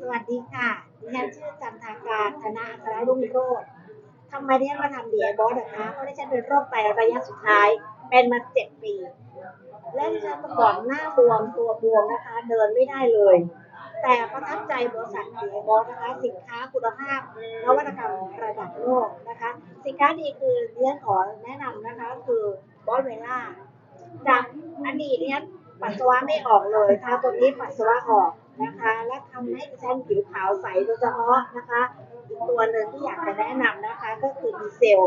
สวัสดีค่ะดิฉันชื่อจันทาการธนาอัครรุ่งโรจน์ทำไมดิฉันมาทำดีไอบอสนะคะเพราะดิฉันเป็นโรคไตระยะสุดท้าย เป็นมาเจ็ดปี และดิฉันก่อนหน้าบวมตัวบวมนะคะ เดินไม่ได้เลย แต่ประทับใจบริษัทดีไอบอสนะคะ สินค้าคุณภาพนวัตกรรมระดับโลกนะคะ สินค้าดีคือดิฉันขอแนะนำนะคะ คือบอสเวล่าจากอดีตเนี่ยปัสสาวะไม่ออกเลยทาตัวนี้ปัสสาวะออก นะคะ และทำให้ดิฉันผิวขาวใสโดยเฉพาะนะคะอีกตัวหนึ่งที่อยากจะแนะนำนะคะ ก็คือดีเซล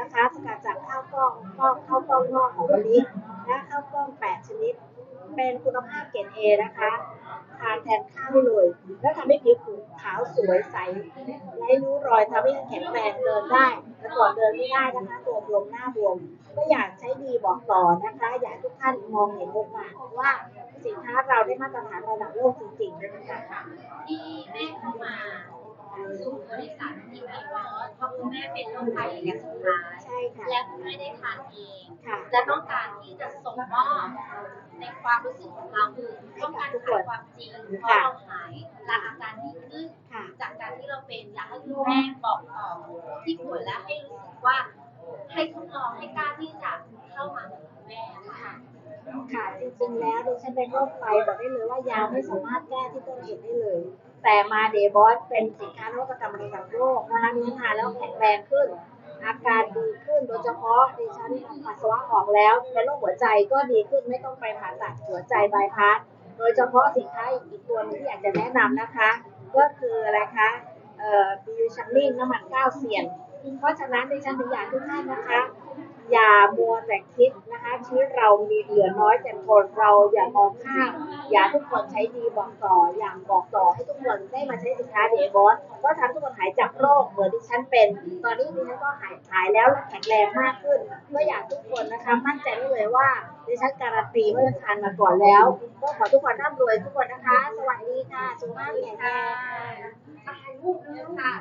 นะคะสกัดจากข้าวกล้องข้าวข้าวกล้องงอกของมะลิและข้าวกล้อง 8 ชนิด เป็นคุณภาพเกรดเอนะคะทานแทนข้าวได้เลย แล้วทำให้ผิวขาวสวยใสไร้ริ้วรอยทำให้แข็งแรงเดินได้แต่ก่อนเดินไม่ได้นะคะตัวบวมหน้าบวมก็อยากใช้ดีบอกต่อนะคะ อยากให้ทุกท่านมองเห็นโอกาสว่า สินค้าเราได้มาตรฐานระดับโลกจริงๆนะคะที่แม่เข้ามาสู่บริษัทที่ไอวอสเพราะคุณแม่เป็นโรคไตระยะสุดท้ายใช่ค่ะและคุณแม่ได้ทานเองค่ะและต้องการที่จะส่งมอบในความรู้สึกของเราคือต้องการขายความจริงเพราะเราหายและอาการดีขึ้นค่ะจากการที่เราเป็นอยากให้คุณแม่บอกต่อที่ป่วยและให้รู้สึกว่าให้ทดลองให้กล้าที่จะเข้ามาหาคุณแม่ค่ะ ค่ะจริงๆแล้วดิฉันเป็นโรคไตบอกได้เลยว่ายาไม่สามารถแก้ที่ต้นเหตุได้เลย แต่มาเดบอสเป็นสินค้านวัตกรรมระดับโลกนะคะดิฉันทานแล้วแข็งแรงขึ้น อาการดีขึ้นโดยเฉพาะดิฉันปัสสาวะออกแล้วเป็นโรคหัวใจก็ดีขึ้นไม่ต้องไปผ่าตัดหัวใจบายพาสโดยเฉพาะสินค้าอีกตัวหนึงที่อยากจะแนะนำนะคะ ก็คืออะไรคะเอ่อบิวชัมมิ่งน้ำมันก้าวเซียน เพราะฉะนั้นดิฉันถึงอยากทุกท่านนะคะ อย่ามัวแต่คิดนะคะชีวิตเรามีเหลือน้อยแต่ทนเราอย่ามองข้ามอย่าทุกคนใช้ดีบอกต่ออย่างบอกต่อให้ทุกคนได้มาใช้สินค้าเดบอสก็ทำทุกคนหายจากโรคเหมือนที่ฉันเป็น ตอนนี้ดิฉันก็หายหายแล้วและแข็งแรงมากขึ้นก็อยากทุกคนนะคะมั่นใจได้เลยว่าดิฉันการันตีว่าจะทานมาก่อนแล้วก็ขอทุกคนร่ำรวยทุกคนนะคะ สวัสดีค่ะสุขภาพแข็งแรงถ่ายรูปด้วยค่ะ